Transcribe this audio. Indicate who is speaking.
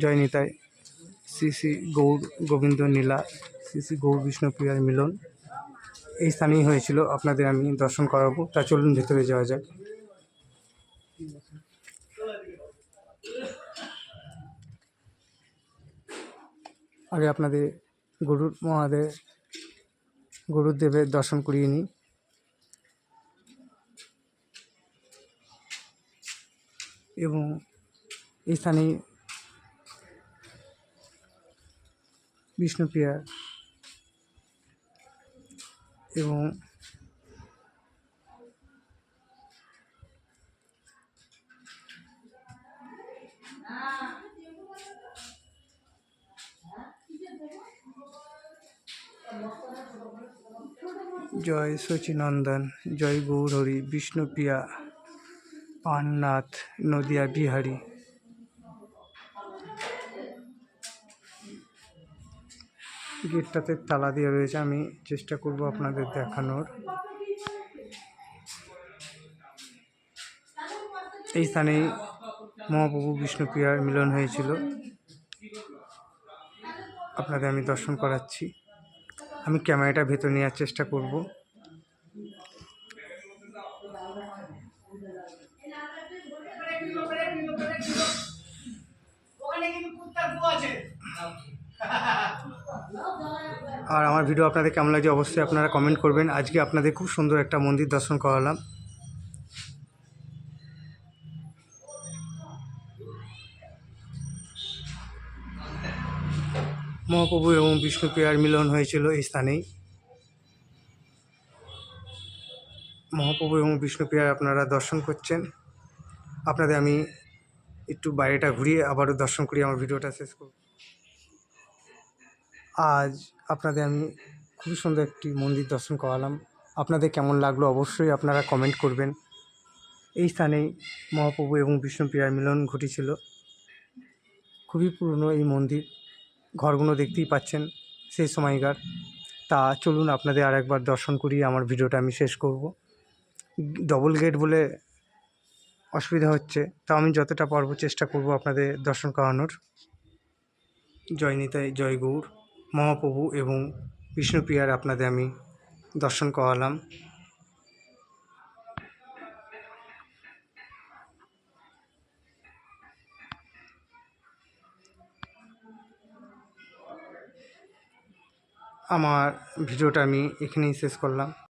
Speaker 1: জয় নিতাই শ্রী শ্রী গৌর, গোবিন্দ নীলা শ্রী শ্রী গৌর বিষ্ণুপ্রিয়ার মিলন। এই স্থানেই হয়েছিল, আপনাদের আমি দর্শন করাবো। তা চলুন, ভেতরে যাওয়া যাক। আগে আপনাদের গরুর মহাদেব, গরুদেবের দর্শন করিয়ে নিই। এবং এই স্থানে বিষ্ণুপ্রিয়া এবং জয় শচীনন্দন জয় গৌরহরি বিষ্ণুপ্রিয়া পাননাথ নদিয়া বিহারী। গেটটাতে তালা দিয়ে রয়েছে, আমি চেষ্টা করব আপনাদের দেখানোর। এই স্থানেই মহাপ্রভু বিষ্ণুপ্রিয়ার মিলন হয়েছিল। আপনাদের আমি দর্শন করাচ্ছি। আমি ক্যামেরাটা ভেতর নেওয়ার চেষ্টা করব।
Speaker 2: ওখানে কিন্তু আছে।
Speaker 1: আর আমার ভিডিও আপনাদের কেমন লাগছে অবশ্যই আপনারা কমেন্ট করবেন। আজকে আপনাদের খুব সুন্দর একটা মন্দির দর্শন করালাম। মহাপ্রভু এবং বিষ্ণুপ্রিয়ার মিলন হয়েছিল এই স্থানেই। মহাপ্রভু এবং বিষ্ণুপ্রিয়ার আপনারা দর্শন করছেন। আপনাদের আমি একটু বাইরেটা ঘুরিয়ে আবারও দর্শন করি, আমার ভিডিওটা শেষ করব। আজ আপনাদের আমি খুবই সুন্দর একটি মন্দির দর্শন করালাম। আপনাদের কেমন লাগল অবশ্যই আপনারা কমেন্ট করবেন। এই স্থানেই মহাপ্রভু এবং বিষ্ণুপ্রিয়ার মিলন ঘটেছিল। খুবই পুরনো এই মন্দির, ঘরগুলো দেখতেই পাচ্ছেন সেই সময়কার। তা চলুন আপনাদের আর একবার দর্শন করিয়ে আমার ভিডিওটা আমি শেষ করব। ডবল গেট বলে অসুবিধা হচ্ছে, তা আমি যতটা পারব চেষ্টা করব আপনাদের দর্শন করানোর। জয় নিতাই, জয় গৌর। মহাপ্রভু এবং বিষ্ণুপ্রিয়ার আপনাদের আমি দর্শন করালাম। আমার ভিডিওটা আমি এখানেই শেষ করলাম।